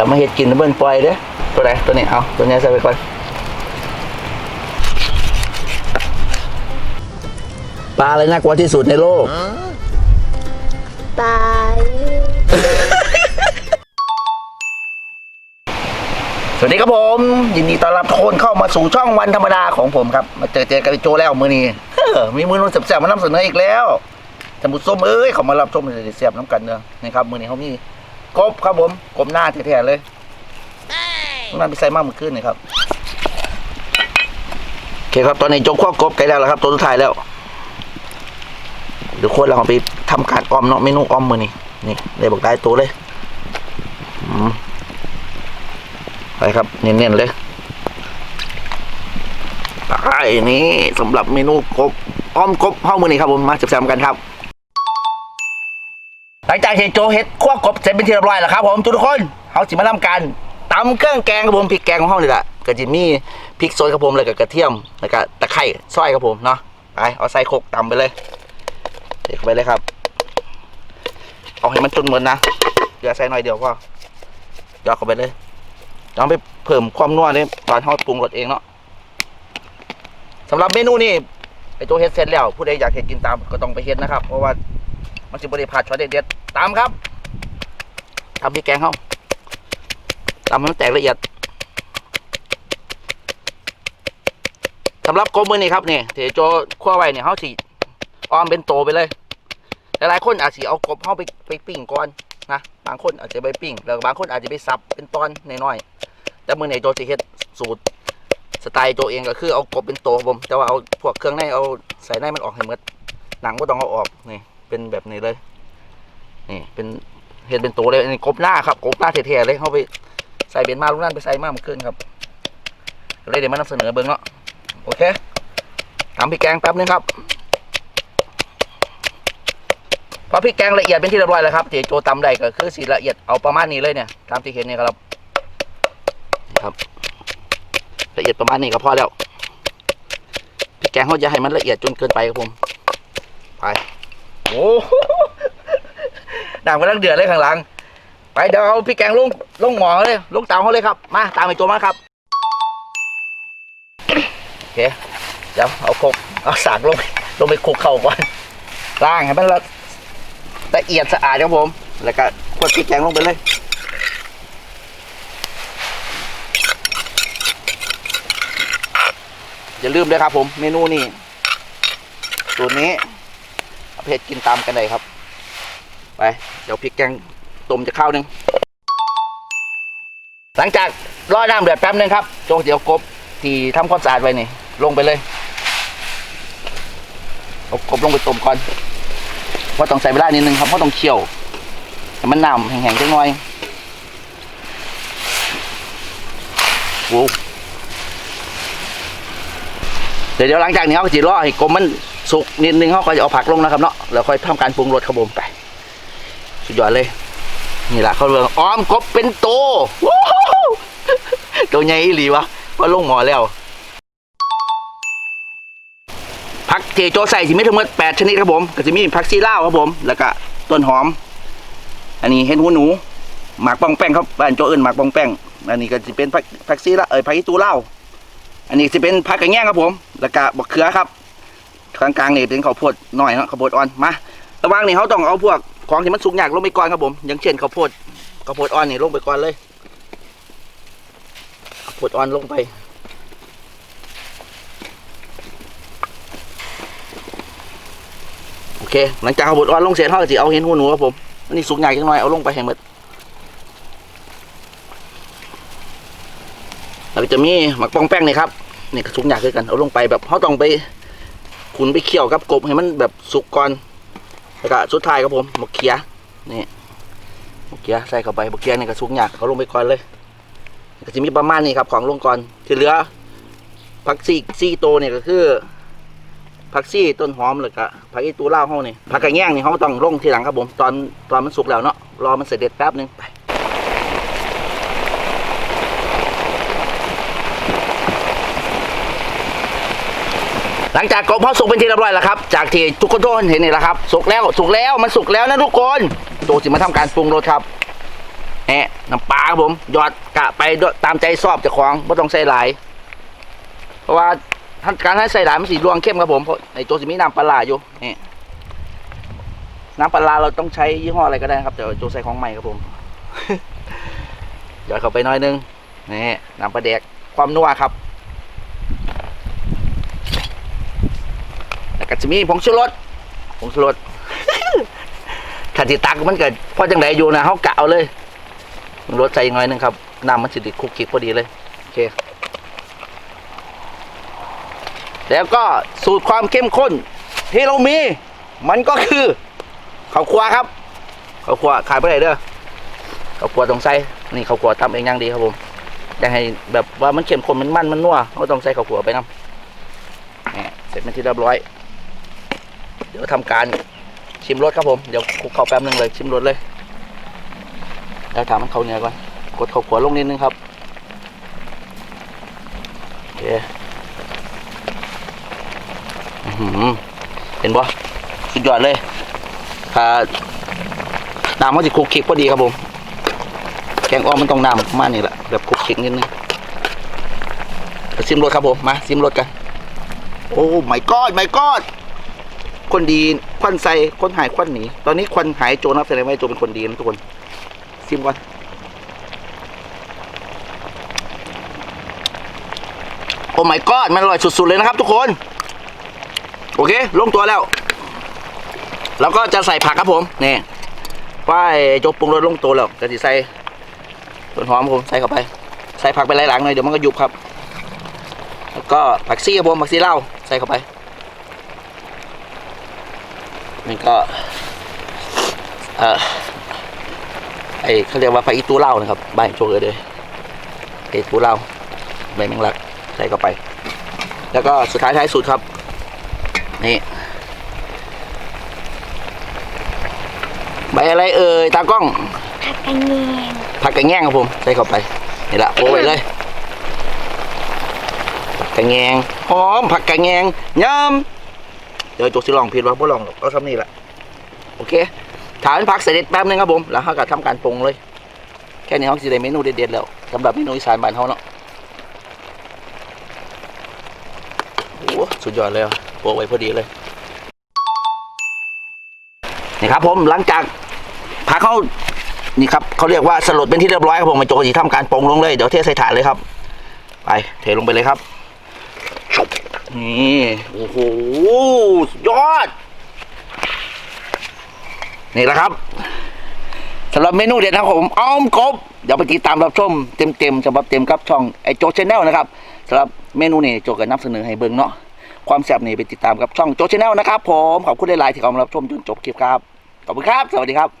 ถ้ามาเฮ็ดกินเบิ่นปล่อยเด้อตัวไหนตัวนี้เอาตัวนี้ใส่ไปก่อนปลาอะไรน่ากลัวที่สุดในโลกตายสวัสดีครับผม ยินดีต้อนรับทุกคนเข้ามาสู่ช่องวันธรรมดาของผมครับ มาเจอเจอกับพี่โจแล้วมือนี้เฮ้อมีมือนุ่นแสบๆมานำเสนออีกแล้วท่านผู้ชมเอ้ยเขามารับชมเลยเสียบน้ำกันเนอะนะครับมือนี้เขามี กบครับผมกบหน้าแท้ๆเลยนั่นไปใส่มากเมื่อคืนนี่ครับโอเคครับตอนนี้จงควบกบไกลแล้วครับ ตัวสุดท้ายแล้วเดี๋ยวคนเราเอาไปทำการออมเนาะเมนูออมมือนี้นี่ได้บอกได้ตัวเลยอืมไปครับเน้นๆเลยไอ้นี่สำหรับเมนูกบอ้อมกบห้องมือนี้ครับผมมาจับๆกันครับ หลังจากเห็นโจเฮ็ดคั่วกบเสร็จเป็นที่เรียบร้อยแล้วครับผมทุกคนเขาจิมาทำการตำเครื่องแกงครับผมพริกแกงของห้องนี่แหละก็จะมีพริกสดครับผมแล้วก็กระเทียมแล้วก็ตะไคร้ซอยครับผมเนาะไปเอาใส่โคกตำไปเลยเทเข้าไปเลยครับ เอาให้มันจนหมือนนะอย่าใส่หน่อยเดียวก็ยอดเข้าไปเลยต้องไปเพิ่มความนัวนี่ตอนทอดปรุงรสเองเนาะสำหรับเมนูนี้ไอตัวเฮ็ดเสร็จแล้วผู้ใดอยากเห็ดกินตามก็ต้องไปเฮ็ดนะครับ เพราะว่า มันจะบริพาดช็อตเด็ดๆตามครับทำพริกแกงเข้าตำให้มันแตกละเอียดสำหรับกบมือนี่ครับนี่ที่โจคั่วไว้เนี่ยเขาสีออมเป็นโตไปเลย หลายๆคนอาจจะเอากบเข้าไปไปปิ้งก่อนนะบางคนอาจจะไปปิ้งแล้วบางคนอาจจะไปสับเป็นตอนน้อยๆแต่มือในโจสิเฮ็ดสูตรสไตล์โจเองก็คือเอากบเป็นโตผมแต่ว่าเอาพวกเครื่องในเอาใส่ในมันออกให้หมดหนังก็ต้องเอาออกนี่ เป็นแบบนี้เลย นี่เป็นเฮ็ดเป็นโตเลยนนี้กบหน้าครับกบหน้าเท่ๆเลยเขาไปใส่เบนมาลูกนั่นไปใส่มาเมื่อคืนครับเลยเดี๋ยวมานำเสนอเบิ้งเนาะโอเคทำพริกแกงแป๊บนึงครับพอพริกแกงละเอียดเป็นที่เรียบร้อยแล้วครับที่โจตำได้ก็คือสีละเอียดเอาประมาณนี้เลยเนี่ยตามที่เห็นเนี่ยครับครับ ละเอียดประมาณนี้ก็พอแล้วพริกแกงเขาจะให้มันละเอียดจนเกินไปครับผมไป ด่างกำลังเดือดเลยข้างหลัง ไปเดี๋ยวเอาพริกแกงลงลงหมอเลยลงเตาเขาเลยครับ มาตามไปตัวมาครับโอเคเดี๋ยวเอาคกเอาสากลงลงไปคลุกเข่าก่อนล้างให้มันละละเอียดสะอาดครับผม แล้วก็ขวดพริกแกงลงไปเลยอย่าลืมเลยครับผมเมนูนี้สูตรนี้ เผ็ดกินตามกันเลยครับ ไป เดี๋ยวพริกแกงต้มจะข้าวนึง หลังจากรอน้ำเดือดแป๊บนึงครับโจกเดี๋ยวกบที่ทำความสะอาดไว้นี่ ลงไปเลยเอากบลงไปต้มก่อนว่าต้องใส่เวลานิดนึงครับเพราะต้องเคี่ยวมันน้ำแห้งๆจังหน่อยโว้เดี๋ยวเดี๋ยวหลังจากนี้เขาก็จะรอให้กลมมัน สุกนิดนึงเขาก็จะเอาผักลงนะครับเนาะแล้วค่อยทำการปรุงรสครับผมไป สุดยอดเลย นี่แหละเขาเรียกว่าอ้อมกบเป็นโตว้าวตัวใหญ่อีหลีวะว่าลงหมอแล้วผักเจโจใส่สิไม่ทั้งหมดแปดชนิดครับผมก็จะมีผักซีล่าวครับผม แล้วก็ต้นหอม อันนี้เห็ดหูหนูหมากปองแป้งครับบ้านโจเอิญหมากปองแป้งอันนี้ก็จะเป็นผักผักซีล่าเอ้ยผักอีตูเล่าอันนี้จะเป็นผักกระแง่งครับผม แล้วก็บักเขือครับ กลางๆนี่เป็นข้าวโพดหน่อยเนาะข้าวโพดอ่อนมาระหว่างนี้เขาต้องเอาพวกของที่มันสุกยากลงไปก่อนครับผมอย่างเช่นข้าวโพดข้าวโพดอ่อนนี่ลงไปก่อนเลยข้าวโพดอ่อนลงไปโอเค หลังจากเอาบดอ่อนลงเสร็จเขาก็จะเอาเห็นหัวหนูครับผมอันนี้สุกใหญ่จังหน่อยเอาลงไปให้หมดแล้วก็จะมีหมักปองแป้งนี่ครับนี่ก็สุกใหญ่คือกันเอาลงไปแบบเขาต้องไป ขุนไปเคี่ยวกับกบให้มันแบบสุกก่อนแล้วก็สุดท้ายครับผมหมกเขียนี่หมกเขียใส่เข้าไปหมกเขียนี่ก็สุกใหญ่เอาลงไปก่อนเลยก็จะมีประมาณนี้ครับของลงก่อนที่เหลือผักซีซีโตเนี่ยก็คือผักซี่ต้นหอมเลยก็ผักอีตูเล่าวเฮานี่ผักกระแยงนี่เขาต้องลงทีหลังครับผมตอนตอนมันสุกแล้วเนาะรอมันเสร็จเด็จแป๊บนึงไป หลังจากกบพอสุกเป็นที่เรียบร้อยแล้วครับ จากที่ทุกคนทุกคนเห็นนี่แหละครับ สุกแล้ว สุกแล้ว มันสุกแล้วนะทุกคนโจสิมาทำการปรุงรสครับแหะน้ำปลาครับผม หยอดกะไปด้วยตามใจชอบเจ้าของไม่ต้องใส่หลาย เพราะว่าท่านการให้ใส่หลายมันสีรวงเข้มครับผมเพราะในตัวสิมีน้ำปลาร้าอยู่นี่น้ำปลาร้าเราต้องใช้ยี่ห้ออะไรก็ได้นะครับ แต่ว่าโจใส่ของใหม่ครับผมหยอดเข้าไปหน้อยนึงนี่น้ำปลาแดกความนัวครับ แล้วก็จะมีผงชูรสผงชูรสขันติตักมันเกิดพอจังไดอยู่นะเขากะเอาเลยรสใส่อีกหน่อยหนึงครับน้ำมันสิติดคุกคิกพอดีเลยโอเค แล้วก็สูตรความเข้มข้น ที่เรามี มันก็คือข้าวคั่วครับข้าวคั่วขายไปไหนเด้อข้าวคั่วต้องใส่นี่ข้าวคั่วทำเองอย่างดีครับผมอยากให้แบบว่ามันเข้มข้นมันมันมันนัวก็ต้องใส่ข้าวคั่วไปน้ำนี่เสร็จเป็นที่เรียบร้อย เดี๋ยวทำการชิมรสครับผมเดี๋ยวคลุกเข้าแป๊บนึงเลย ชิมรสเลยแล้วถามมันเข้าเนื้อก่อนกดเข้าขัวลงนิดนึงครับโอเคเห็นปะสุดยอดเลยถ้าน้ำมันจะคลุกคลิกพอดีครับผมแกงอ้อมมันต้องน้ำมาณนี้แหละแบบคลุกคลิกนิดนึงเดี๋ยวชิมรสครับผมมาชิมรสกัน โอ้ไม่กอดไม่กอด คนดีควันใส่คนหายควันหนีตอนนี้ควันหายโจรนะครับแสดงว่าโจรเป็นคนดีนะทุกคนซิมก่อนโอ้ my god มันอร่อยสุดๆเลยนะครับ ทุกคน โอเค ลงตัวแล้ว แล้วก็จะใส่ผักครับผมนี่ป้ายโจกปรุงรสลงตัวแล้วก็จะใส่ต้นหอมครับผมใส่เข้าไป ใส่ผักไปหลายๆหน่อยเดี๋ยวมันก็ยุบครับ แล้วก็ผักซี่ครับผมผักซี่เล้าใส่เข้าไป มันก็เออไอเขาเรียกว่าผักอีตูเหล่านะครับใบโชว์เลยเลยไอตูเหล่าใบแมงลักใส่เข้าไป แล้วก็สุดท้ายท้ายสุดครับ นี่ใบอะไรเอ่ยตากล้องผักกระเนียงผักกระแง่งครับผมใส่เข้าไปนี่ละโปะไว้เลยผักกระแงงหอมผักกระแงงยำ เดี๋ยวจุกสิลองผิดว่าบ่ลองหรอกก็ทำนี่แหละโอเคถามพักเสร็จแป๊บนึงครับผมแล้วเขาก็ทำการปรุงเลย แค่นี้เขาสิได้เมนูเด็ดๆแล้วสำหรับเมนูอีสานบ้านเขาเนาะโอ้สุดยอดเลยโปะไว้พอดีเลยนี่ครับผมหลังจากพักเขานี่ครับเขาเรียกว่าสลดเป็นที่เรียบร้อยครับผมมาโจจีทำการปรุงลงเลย เดี๋ยวเทใส่ถาดเลยครับ ไปเทลงไปเลยครับ นี่โอ้โหสุดยอด นี่แหละครับสำหรับเมนูเด็ดนะครับผมอ้อมกบเดี๋ยวไปติดตามรับชมเต็มๆฉบับเต็มครับช่องไอโจชแนลนะครับสำหรับเมนูนี้โจก็นำเสนอให้เบิ่งเนาะความแซ่บนี่ไปติดตามกับช่องโจชแนลนะครับผมขอบคุณหลายๆที่เข้ามารับชมจนจบคลิปครับขอบคุณครับ สวัสดีครับ